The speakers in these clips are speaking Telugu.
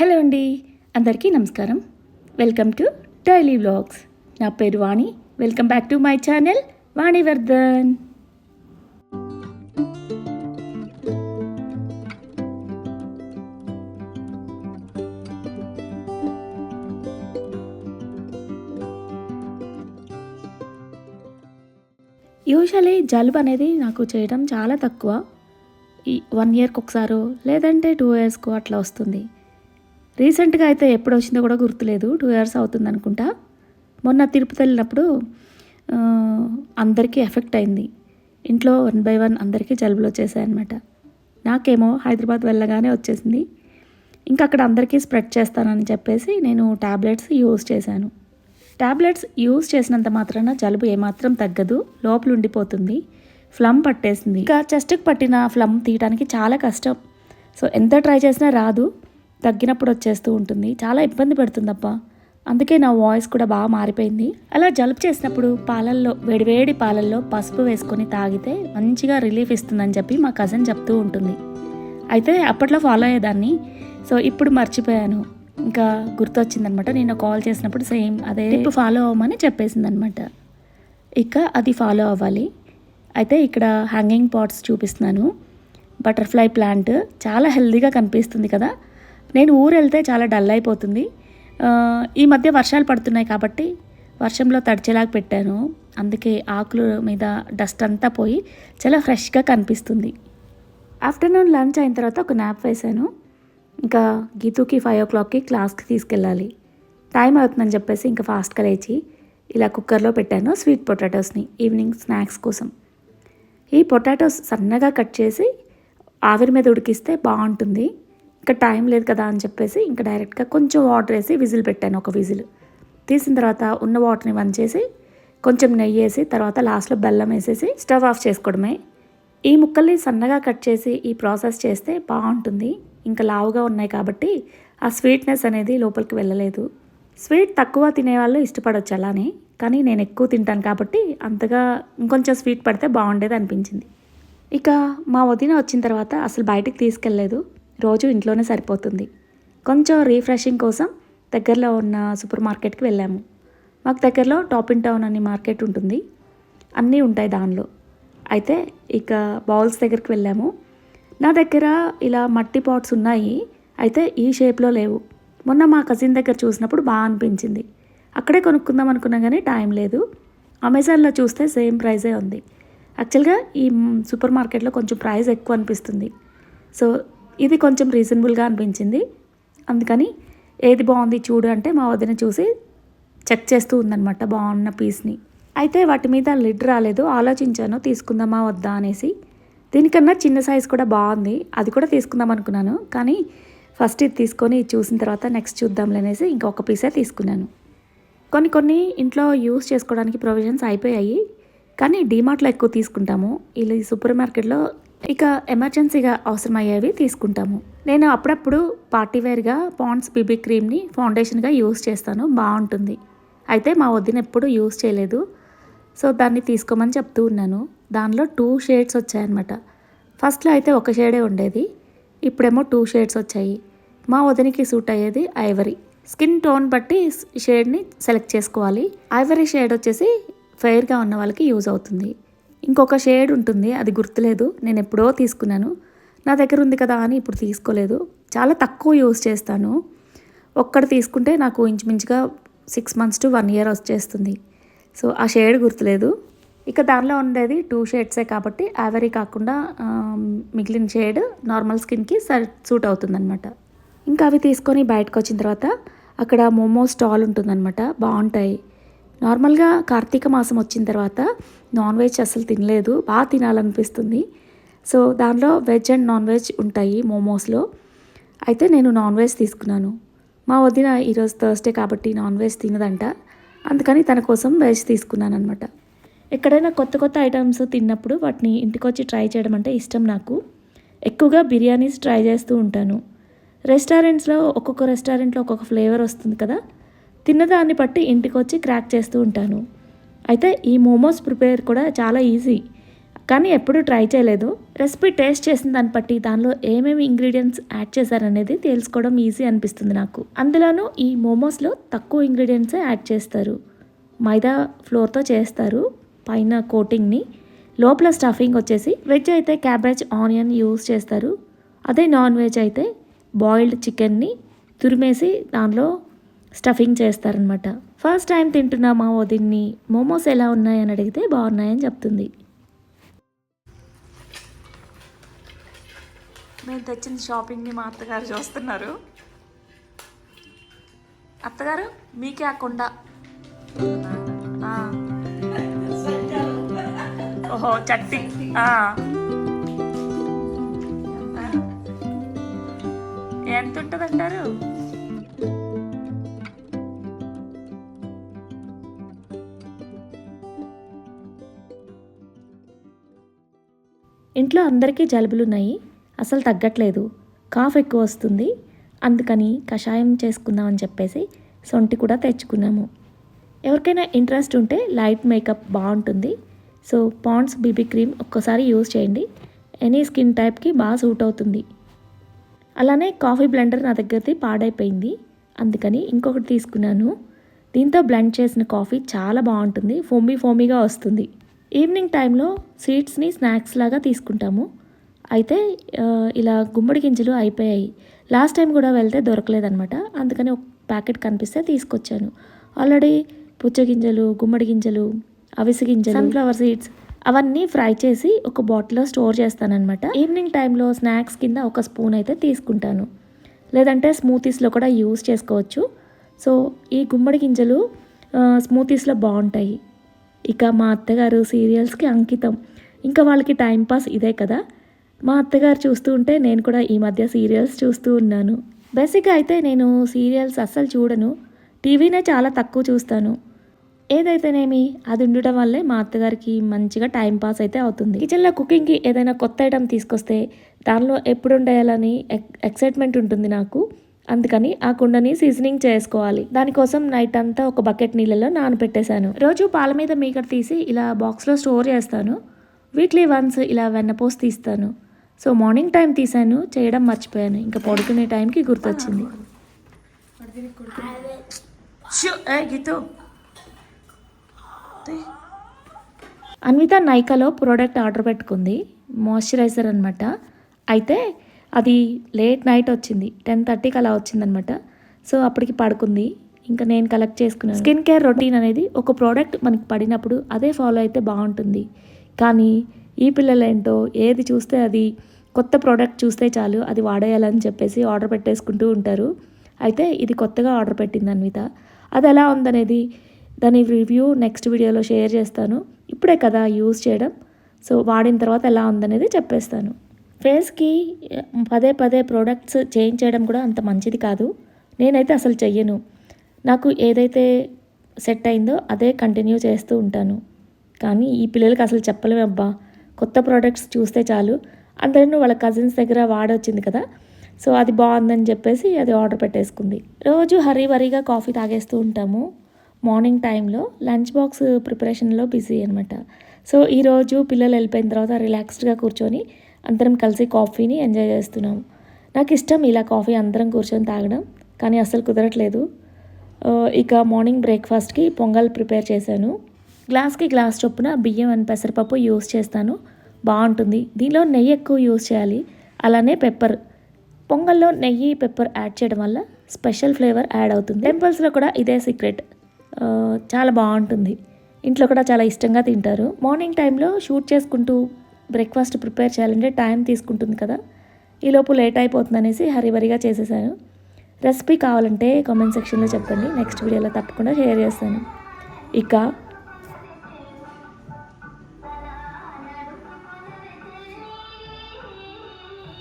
హలో అండి అందరికీ నమస్కారం. Welcome to daily vlogs. నా పేరు Vani. Welcome back to my channel Vanivardhan. Usually జలుబు అనేది నాకు చేయడం చాలా తక్కువ. ఈ వన్ ఇయర్కి ఒకసారో లేదంటే టూ ఇయర్స్కో అట్లా వస్తుంది. రీసెంట్గా అయితే ఎప్పుడు వచ్చిందో కూడా గుర్తులేదు. టూ ఇయర్స్ అవుతుంది అనుకుంటా మొన్న తిరుపతి వెళ్ళినప్పుడు అందరికీ ఎఫెక్ట్ అయింది. ఇంట్లో వన్ బై వన్ అందరికీ జలుబులు వచ్చేసాయి అనమాట నాకేమో హైదరాబాద్ వెళ్ళగానే వచ్చేసింది. ఇంకా అక్కడ అందరికీ స్ప్రెడ్ చేస్తానని చెప్పేసి నేను ట్యాబ్లెట్స్ యూజ్ చేశాను. టాబ్లెట్స్ యూజ్ చేసినంత మాత్రాన జలుబు ఏమాత్రం తగ్గదు. లోపల ఉండిపోతుంది. ఫ్లమ్ పట్టేసింది. ఇంకా చెస్ట్కి పట్టిన ఫ్లమ్ తీయడానికి చాలా కష్టం. సో ఎంత ట్రై చేసినా రాదు. తగ్గినప్పుడు వచ్చేస్తూ ఉంటుంది. చాలా ఇబ్బంది పెడుతుందబ్బా అందుకే నా వాయిస్ కూడా బాగా మారిపోయింది. అలా జలుబు చేసినప్పుడు పాలల్లో వేడివేడి పాలల్లో పసుపు వేసుకొని తాగితే మంచిగా రిలీఫ్ ఇస్తుందని చెప్పి మా కజిన్ చెప్తూ ఉంటుంది. అయితే అప్పట్లో ఫాలో అయ్యేదాన్ని. సో ఇప్పుడు మర్చిపోయాను. ఇంకా గుర్తొచ్చిందనమాట. నేను కాల్ చేసినప్పుడు సేమ్ అదే ఇప్పుడు ఫాలో అవ్వమని చెప్పేసిందనమాట. ఇక అది ఫాలో అవ్వాలి. అయితే ఇక్కడ హ్యాంగింగ్ పాట్స్ చూపిస్తున్నాను. బటర్ఫ్లై ప్లాంట్ చాలా హెల్దీగా కనిపిస్తుంది కదా. నేను ఊరు వెళ్తే చాలా డల్ అయిపోతుంది. ఈ మధ్య వర్షాలు పడుతున్నాయి కాబట్టి వర్షంలో తడిచేలాగా పెట్టాను. అందుకే ఆకుల మీద డస్ట్ అంతా పోయి చాలా ఫ్రెష్గా కనిపిస్తుంది. ఆఫ్టర్నూన్ లంచ్ అయిన తర్వాత ఒక నాప్ వేశాను. ఇంకా గీతూకి ఫైవ్ ఓ క్లాక్కి క్లాస్కి తీసుకెళ్ళాలి. టైం అవుతుందని చెప్పేసి ఇంకా ఫాస్ట్గా లేచి ఇలా కుక్కర్లో పెట్టాను స్వీట్ పొటాటోస్ని ఈవినింగ్ స్నాక్స్ కోసం. ఈ పొటాటోస్ సన్నగా కట్ చేసి ఆవిరి మీద ఉడికిస్తే బాగుంటుంది. ఇంకా టైం లేదు కదా అని చెప్పేసి ఇంకా డైరెక్ట్గా కొంచెం వాటర్ వేసి విజిల్ పెట్టాను ఒక విజిల్. తీసిన తర్వాత ఉన్న వాటర్ని వన్ చేసి కొంచెం నెయ్యి వేసి తర్వాత లాస్ట్లో బెల్లం వేసేసి స్టవ్ ఆఫ్ చేసుకోవడమే. ఈ ముక్కల్ని సన్నగా కట్ చేసి ఈ ప్రాసెస్ చేస్తే బాగుంటుంది. ఇంకా లావుగా ఉన్నాయి కాబట్టి ఆ స్వీట్నెస్ అనేది లోపలికి వెళ్ళలేదు. స్వీట్ తక్కువ తినేవాళ్ళు ఇష్టపడవచ్చు అలానే కానీ నేను ఎక్కువ తింటాను కాబట్టి అంతగా ఇంకొంచెం స్వీట్ పడితే బాగుండేది అనిపించింది. ఇక మా వదిన వచ్చిన తర్వాత అసలు బయటికి తీసుకెళ్ళలేదు. రోజు ఇంట్లోనే సరిపోతుంది. కొంచెం రీఫ్రెషింగ్ కోసం దగ్గరలో ఉన్న సూపర్ మార్కెట్కి వెళ్ళాము. మాకు దగ్గరలో టాప్ ఇన్ టౌన్ అనే మార్కెట్ ఉంటుంది. అన్నీ ఉంటాయి దానిలో. అయితే ఇక బౌల్స్ దగ్గరికి వెళ్ళాము. నా దగ్గర ఇలా మట్టి పాట్స్ ఉన్నాయి. అయితే ఈ షేప్లో లేవు. మొన్న మా కజిన్ దగ్గర చూసినప్పుడు బాగా అనిపించింది. అక్కడే కొనుక్కుందాం అనుకున్నా కానీ టైం లేదు. అమెజాన్లో చూస్తే సేమ్ ప్రైజే ఉంది. యాక్చువల్గా ఈ సూపర్ మార్కెట్లో కొంచెం ప్రైస్ ఎక్కువ అనిపిస్తుంది. సో ఇది కొంచెం రీజనబుల్గా అనిపించింది. అందుకని ఏది బాగుంది చూడు అంటే మా వదిన చూసి చెక్ చేస్తూ ఉందన్నమాట బాగున్న పీస్ని అయితే వాటి మీద లిడ్ రాలేదు. ఆలోచించాను తీసుకుందామా వద్దా అనేసి. దీనికన్నా చిన్న సైజ్ కూడా బాగుంది. అది కూడా తీసుకుందాం అనుకున్నాను. కానీ ఫస్ట్ ఇది తీసుకొని ఇది చూసిన తర్వాత నెక్స్ట్ చూద్దాంలే అనేసి ఇంకొక పీసే తీసుకున్నాను. కొన్ని కొన్ని ఇంట్లో యూస్ చేసుకోవడానికి ప్రొవిజన్స్ అయిపోయాయి. కానీ డీమార్ట్లో ఎక్కువ తీసుకుంటాము. ఇలా సూపర్ మార్కెట్లో ఇక ఎమర్జెన్సీగా అవసరమయ్యేవి తీసుకుంటాము. నేను అప్పుడప్పుడు పార్టీ వేర్గా పాండ్స్ బీబీ క్రీమ్ని ఫౌండేషన్గా యూస్ చేస్తాను. బాగుంటుంది అయితే మా వదిన ఎప్పుడు యూస్ చేయలేదు. సో దాన్ని తీసుకోమని చెప్తూ ఉన్నాను. దానిలో టూ షేడ్స్ వచ్చాయన్నమాట. ఫస్ట్లో అయితే ఒక షేడే ఉండేది. ఇప్పుడేమో టూ షేడ్స్ వచ్చాయి. మా వదినికి సూట్ అయ్యేది ఐవరీ. స్కిన్ టోన్ బట్టి షేడ్ని సెలెక్ట్ చేసుకోవాలి. ఐవరీ షేడ్ వచ్చేసి ఫెయిర్గా ఉన్న వాళ్ళకి యూజ్ అవుతుంది. ఇంకొక షేడ్ ఉంటుంది అది గుర్తులేదు నేను ఎప్పుడో తీసుకున్నాను. నా దగ్గర ఉంది కదా అని ఇప్పుడు తీసుకోలేదు. చాలా తక్కువ యూస్ చేస్తాను. ఒక్కటి తీసుకుంటే నాకు ఇంచుమించుగా six months to one year వచ్చేస్తుంది. సో ఆ షేడ్ గుర్తులేదు. ఇక దానిలో ఉండేది టూ షేడ్సే కాబట్టి యావరీ కాకుండా మిగిలిన షేడ్ నార్మల్ స్కిన్కి సర్ సూట్ అవుతుందన్నమాట. ఇంకా అవి తీసుకొని బయటకు వచ్చిన తర్వాత అక్కడ మోమో స్టాల్ ఉంటుందన్నమాట. బాగుంటాయి నార్మల్గా కార్తీక మాసం వచ్చిన తర్వాత నాన్ వెజ్ అసలు తినలేదు బాగా తినాలనిపిస్తుంది. సో దానిలో వెజ్ అండ్ నాన్ వెజ్ ఉంటాయి మోమోస్లో. అయితే నేను నాన్ వెజ్ తీసుకున్నాను. మా వదిన ఈరోజు థర్స్డే కాబట్టి నాన్ వెజ్ తినదంట. అందుకని తన కోసం వెజ్ తీసుకున్నాను అనమాట ఎక్కడైనా కొత్త కొత్త ఐటమ్స్ తిన్నప్పుడు వాటిని ఇంటికొచ్చి ట్రై చేయడం అంటే ఇష్టం నాకు. ఎక్కువగా బిర్యానీస్ ట్రై చేస్తూ ఉంటాను. రెస్టారెంట్స్లో ఒక్కొక్క రెస్టారెంట్లో ఒక్కొక్క ఫ్లేవర్ వస్తుంది కదా. తిన్నదాన్ని బట్టి ఇంటికి వచ్చి క్రాక్ చేస్తూ ఉంటాను. అయితే ఈ మోమోస్ ప్రిపేర్ కూడా చాలా ఈజీ. కానీ ఎప్పుడూ ట్రై చేయలేదు. రెసిపీ టేస్ట్ చేసిన దాన్ని బట్టి దానిలో ఏమేమి ఇంగ్రీడియంట్స్ యాడ్ చేశారనేది తెలుసుకోవడం ఈజీ అనిపిస్తుంది నాకు. అందులోనూ ఈ మోమోస్లో తక్కువ ఇంగ్రీడియంట్సే యాడ్ చేస్తారు. మైదా ఫ్లోర్తో చేస్తారు. పైన కోటింగ్ని. లోపల స్టఫింగ్ వచ్చేసి వెజ్ అయితే క్యాబేజ్ ఆనియన్ యూస్ చేస్తారు. అదే నాన్ వెజ్ అయితే బాయిల్డ్ చికెన్ని తురిమేసి దానిలో స్టఫింగ్ చేస్తారనమాట ఫస్ట్ టైం తింటున్న మా వదిన్ని మోమోస్ ఎలా ఉన్నాయని అడిగితే బాగున్నాయని చెప్తుంది. మేము తెచ్చిన షాపింగ్ని మా అత్తగారు చూస్తున్నారు. అత్తగారు మీకే ఆ కొండ. ఓహో చట్టి. ఎంత ఉంటుంది అంటారు ఇంట్లో అందరికీ జలుబులు ఉన్నాయి అసలు తగ్గట్లేదు. కాఫ్ ఎక్కువ వస్తుంది. అందుకని కషాయం చేసుకుందామని చెప్పేసి సొంటి కూడా తెచ్చుకున్నాము. ఎవరికైనా ఇంట్రెస్ట్ ఉంటే లైట్ మేకప్ బాగుంటుంది. సో పాండ్స్ బీబీ క్రీమ్ ఒక్కసారి యూజ్ చేయండి. ఎనీ స్కిన్ టైప్కి బాగా సూట్ అవుతుంది. అలానే కాఫీ బ్లెండర్ నా దగ్గరది పాడైపోయింది. అందుకని ఇంకొకటి తీసుకున్నాను. దీంతో బ్లెండ్ చేసిన కాఫీ చాలా బాగుంటుంది. ఫోమీ ఫోమీగా వస్తుంది. ఈవినింగ్ టైంలో సీడ్స్ని స్నాక్స్ లాగా తీసుకుంటాము. అయితే ఇలా గుమ్మడి గింజలు అయిపోయాయి. లాస్ట్ టైం కూడా వెళ్తే దొరకలేదనమాట అందుకని ఒక ప్యాకెట్ కనిపిస్తే తీసుకొచ్చాను. ఆల్రెడీ పుచ్చగింజలు గుమ్మడి గింజలు అవిసె గింజలు సన్ఫ్లవర్ సీడ్స్ అవన్నీ ఫ్రై చేసి ఒక బాటిల్లో స్టోర్ చేస్తానన్నమాట. ఈవినింగ్ టైంలో స్నాక్స్ కింద ఒక స్పూన్ అయితే తీసుకుంటాను. లేదంటే స్మూతీస్లో కూడా యూస్ చేసుకోవచ్చు. సో ఈ గుమ్మడి గింజలు స్మూతీస్లో బాగుంటాయి. ఇక మా అత్తగారు సీరియల్స్కి అంకితం. ఇంకా వాళ్ళకి టైంపాస్ ఇదే కదా. మా అత్తగారు చూస్తూ ఉంటే నేను కూడా ఈ మధ్య సీరియల్స్ చూస్తూ ఉన్నాను. బేసిక్గా అయితే నేను సీరియల్స్ అస్సలు చూడను. టీవీనే చాలా తక్కువ చూస్తాను. ఏదైతేనేమి అది ఉండటం వల్లే మా అత్తగారికి మంచిగా టైం పాస్ అయితే అవుతుంది. కిచెన్లో కుకింగ్కి ఏదైనా కొత్త ఐటమ్ తీసుకొస్తే దానిలో ఎప్పుడు ఉండేయాలని ఎక్- ఎక్సైట్మెంట్ ఉంటుంది నాకు. అందుకని ఆ కుండని సీజనింగ్ చేసుకోవాలి. దానికోసం నైట్ అంతా ఒక బకెట్ నీళ్ళలో నానబెట్టేశాను రోజు పాల మీద మీకడ తీసి ఇలా బాక్స్లో స్టోర్ చేస్తాను. వీక్లీ వన్స్ ఇలా వెన్నపోసి తీస్తాను. సో మార్నింగ్ టైం తీసాను చేయడం మర్చిపోయాను. ఇంకా పడుకునే టైంకి గుర్తొచ్చింది. అన్విత నైకాలో ప్రోడక్ట్ ఆర్డర్ పెట్టుకుంది. మాయిశ్చరైజర్ అనమాట అయితే అది లేట్ నైట్ వచ్చింది. టెన్ థర్టీకి అలా వచ్చిందనమాట సో అప్పటికి పడుకుంది. ఇంకా నేను కలెక్ట్ చేసుకున్నాను. స్కిన్ కేర్ రొటీన్ అనేది ఒక ప్రోడక్ట్ మనకి పడినప్పుడు అదే ఫాలో అయితే బాగుంటుంది. కానీ ఈ పిల్లలు ఏంటో ఏది చూస్తే అది కొత్త ప్రోడక్ట్ చూస్తే చాలు అది వాడేయాలని చెప్పేసి ఆర్డర్ పెట్టేసుకుంటూ ఉంటారు. అయితే ఇది కొత్తగా ఆర్డర్ పెట్టింది అన్విత. అది ఎలా ఉందనేది దాని రివ్యూ నెక్స్ట్ వీడియోలో షేర్ చేస్తాను. ఇప్పుడే కదా యూజ్ చేయడం. సో వాడిన తర్వాత ఎలా ఉందనేది చెప్పేస్తాను. ఫేస్కి పదే పదే ప్రోడక్ట్స్ చేంజ్ చేయడం కూడా అంత మంచిది కాదు. నేనైతే అసలు చెయ్యను. నాకు ఏదైతే సెట్ అయిందో అదే కంటిన్యూ చేస్తూ ఉంటాను. కానీ ఈ పిల్లలకి అసలు చెప్పలేము అబ్బా. కొత్త ప్రోడక్ట్స్ చూస్తే చాలు. అందరూ వాళ్ళ కజిన్స్ దగ్గర వాడొచ్చింది కదా. సో అది బాగుందని చెప్పేసి అది ఆర్డర్ పెట్టేసుకుంది. రోజు హరీ వరీగా కాఫీ తాగేస్తూ ఉంటాము. మార్నింగ్ టైంలో లంచ్ బాక్స్ ప్రిపరేషన్లో బిజీ అనమాట సో ఈరోజు పిల్లలు వెళ్ళిపోయిన తర్వాత రిలాక్స్డ్గా కూర్చొని అందరం కలిసి కాఫీని ఎంజాయ్ చేస్తున్నాం. నాకు ఇష్టం ఇలా కాఫీ అందరం కూర్చొని తాగడం కానీ అస్సలు కుదరట్లేదు. ఇక మార్నింగ్ బ్రేక్ఫాస్ట్కి పొంగల్ ప్రిపేర్ చేశాను. గ్లాస్కి గ్లాస్ చొప్పున బియ్యం అండ్ పెసరపప్పు యూస్ చేస్తాను. బాగుంటుంది. దీనిలో నెయ్యి ఎక్కువ యూస్ చేయాలి. అలానే పెప్పర్. పొంగల్లో నెయ్యి పెప్పర్ యాడ్ చేయడం వల్ల స్పెషల్ ఫ్లేవర్ యాడ్ అవుతుంది. టెంపుల్స్లో కూడా ఇదే సీక్రెట్. చాలా బాగుంటుంది. ఇంట్లో కూడా చాలా ఇష్టంగా తింటారు. మార్నింగ్ టైంలో షూట్ చేసుకుంటూ బ్రేక్ఫాస్ట్ ప్రిపేర్ చేయాలంటే టైం తీసుకుంటుంది కదా. ఈలోపు లేట్ అయిపోతుంది అనేసి హరిబరిగా చేసేసాను. రెసిపీ కావాలంటే కామెంట్ సెక్షన్లో చెప్పండి. నెక్స్ట్ వీడియోలో తప్పకుండా షేర్ చేస్తాను. ఇక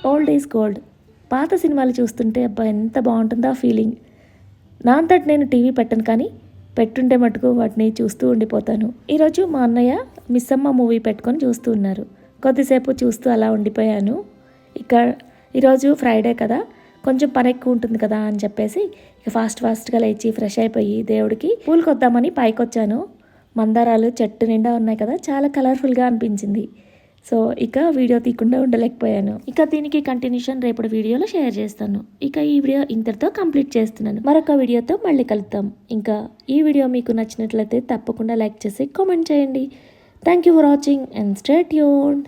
ఓల్డ్ ఈజ్ గోల్డ్ పాత సినిమాలు చూస్తుంటే అబ్బా ఎంత బాగుంటుందో ఆ ఫీలింగ్ నా అంతటి నేను టీవీ పెట్టను కానీ పెట్టుంటే మటుకు వాటిని చూస్తూ ఉండిపోతాను. ఈరోజు మా అన్నయ్య మిస్సమ్మ మూవీ పెట్టుకొని చూస్తూ ఉన్నారు. కొద్దిసేపు చూస్తూ అలా ఉండిపోయాను. ఇక ఈరోజు ఫ్రైడే కదా కొంచెం పని ఎక్కువ ఉంటుంది కదా అని చెప్పేసి ఇక ఫాస్ట్ ఫాస్ట్గా లేచి ఫ్రెష్ అయిపోయి దేవుడికి పూలు కొద్దామని పైకి వచ్చాను మందారాలు చెట్టు నిండా ఉన్నాయి కదా చాలా కలర్ఫుల్గా అనిపించింది. సో ఇక వీడియో తీయకుండా ఉండలేకపోయాను. ఇక దీనికి కంటిన్యూషన్ రేపటి వీడియోలో షేర్ చేస్తాను. ఇక ఈ వీడియో ఇంతటితో కంప్లీట్ చేస్తున్నాను. మరొక వీడియోతో మళ్ళీ కలుద్దాం. ఇంకా ఈ వీడియో మీకు నచ్చినట్లయితే తప్పకుండా లైక్ చేసి కామెంట్ చేయండి. Thank you for watching and stay tuned